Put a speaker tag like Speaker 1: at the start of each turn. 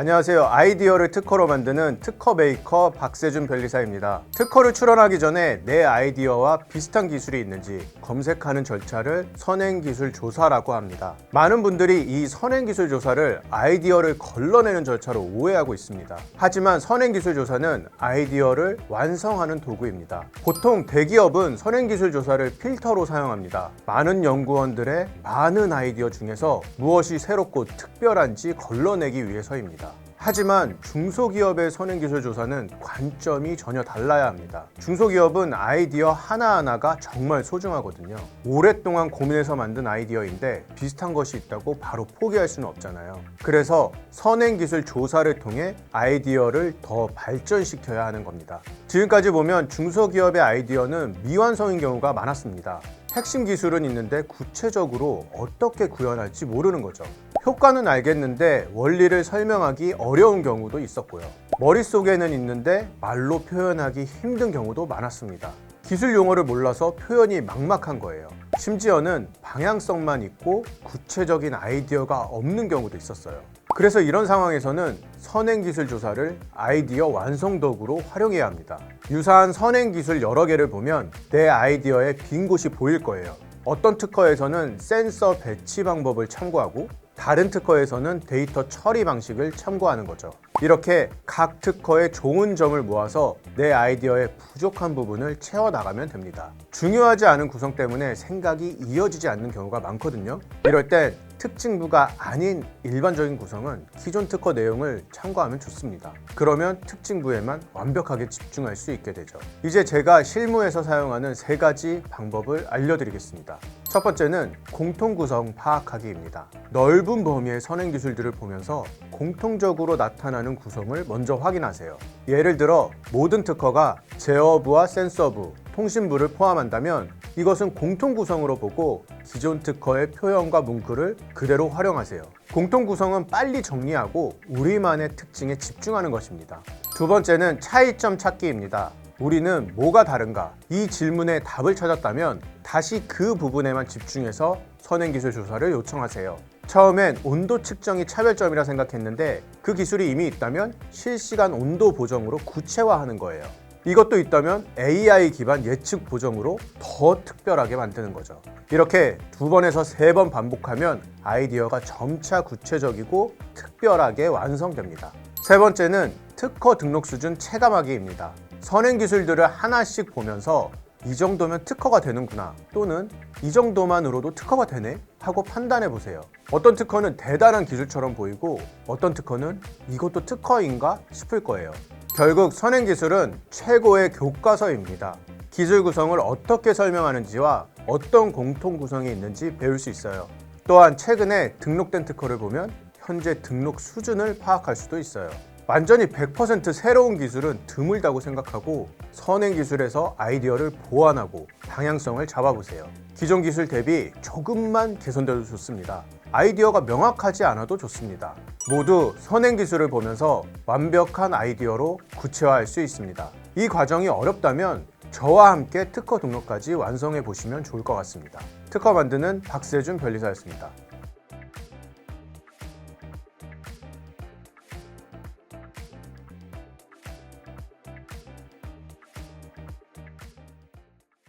Speaker 1: 안녕하세요. 아이디어를 특허로 만드는 특허 메이커 박세준 변리사입니다. 특허를 출원하기 전에 내 아이디어와 비슷한 기술이 있는지 검색하는 절차를 선행기술 조사라고 합니다. 많은 분들이 이 선행기술 조사를 아이디어를 걸러내는 절차로 오해하고 있습니다. 하지만 선행기술 조사는 아이디어를 완성하는 도구입니다. 보통 대기업은 선행기술 조사를 필터로 사용합니다. 많은 연구원들의 많은 아이디어 중에서 무엇이 새롭고 특별한지 걸러내기 위해서입니다. 하지만 중소기업의 선행기술 조사는 관점이 전혀 달라야 합니다. 중소기업은 아이디어 하나하나가 정말 소중하거든요. 오랫동안 고민해서 만든 아이디어인데 비슷한 것이 있다고 바로 포기할 수는 없잖아요. 그래서 선행기술 조사를 통해 아이디어를 더 발전시켜야 하는 겁니다. 지금까지 보면 중소기업의 아이디어는 미완성인 경우가 많았습니다. 핵심 기술은 있는데 구체적으로 어떻게 구현할지 모르는 거죠. 효과는 알겠는데 원리를 설명하기 어려운 경우도 있었고요. 머릿속에는 있는데 말로 표현하기 힘든 경우도 많았습니다. 기술 용어를 몰라서 표현이 막막한 거예요. 심지어는 방향성만 있고 구체적인 아이디어가 없는 경우도 있었어요. 그래서 이런 상황에서는 선행 기술 조사를 아이디어 완성도구로 활용해야 합니다. 유사한 선행 기술 여러 개를 보면 내 아이디어에 빈 곳이 보일 거예요. 어떤 특허에서는 센서 배치 방법을 참고하고 다른 특허에서는 데이터 처리 방식을 참고하는 거죠. 이렇게 각 특허의 좋은 점을 모아서 내 아이디어의 부족한 부분을 채워나가면 됩니다. 중요하지 않은 구성 때문에 생각이 이어지지 않는 경우가 많거든요. 이럴 땐 특징부가 아닌 일반적인 구성은 기존 특허 내용을 참고하면 좋습니다. 그러면 특징부에만 완벽하게 집중할 수 있게 되죠. 이제 제가 실무에서 사용하는 세 가지 방법을 알려드리겠습니다. 첫 번째는 공통 구성 파악하기입니다. 넓은 범위의 선행 기술들을 보면서 공통적으로 나타나는 구성을 먼저 확인하세요. 예를 들어 모든 특허가 제어부와 센서부, 통신부를 포함한다면 이것은 공통 구성으로 보고 기존 특허의 표현과 문구를 그대로 활용하세요. 공통 구성은 빨리 정리하고 우리만의 특징에 집중하는 것입니다. 두 번째는 차이점 찾기입니다. 우리는 뭐가 다른가? 이 질문에 답을 찾았다면 다시 그 부분에만 집중해서 선행기술 조사를 요청하세요. 처음엔 온도 측정이 차별점이라 생각했는데 그 기술이 이미 있다면 실시간 온도 보정으로 구체화하는 거예요. 이것도 있다면 AI 기반 예측 보정으로 더 특별하게 만드는 거죠. 이렇게 두 번에서 세 번 반복하면 아이디어가 점차 구체적이고 특별하게 완성됩니다. 세 번째는 특허 등록 수준 체감하기입니다. 선행 기술들을 하나씩 보면서 이 정도면 특허가 되는구나 또는 이 정도만으로도 특허가 되네 하고 판단해 보세요. 어떤 특허는 대단한 기술처럼 보이고 어떤 특허는 이것도 특허인가 싶을 거예요. 결국 선행 기술은 최고의 교과서입니다. 기술 구성을 어떻게 설명하는지와 어떤 공통 구성이 있는지 배울 수 있어요. 또한 최근에 등록된 특허를 보면 현재 등록 수준을 파악할 수도 있어요. 완전히 100% 새로운 기술은 드물다고 생각하고 선행 기술에서 아이디어를 보완하고 방향성을 잡아보세요. 기존 기술 대비 조금만 개선돼도 좋습니다. 아이디어가 명확하지 않아도 좋습니다. 모두 선행 기술을 보면서 완벽한 아이디어로 구체화할 수 있습니다. 이 과정이 어렵다면 저와 함께 특허 등록까지 완성해 보시면 좋을 것 같습니다. 특허 만드는 박세준 변리사였습니다.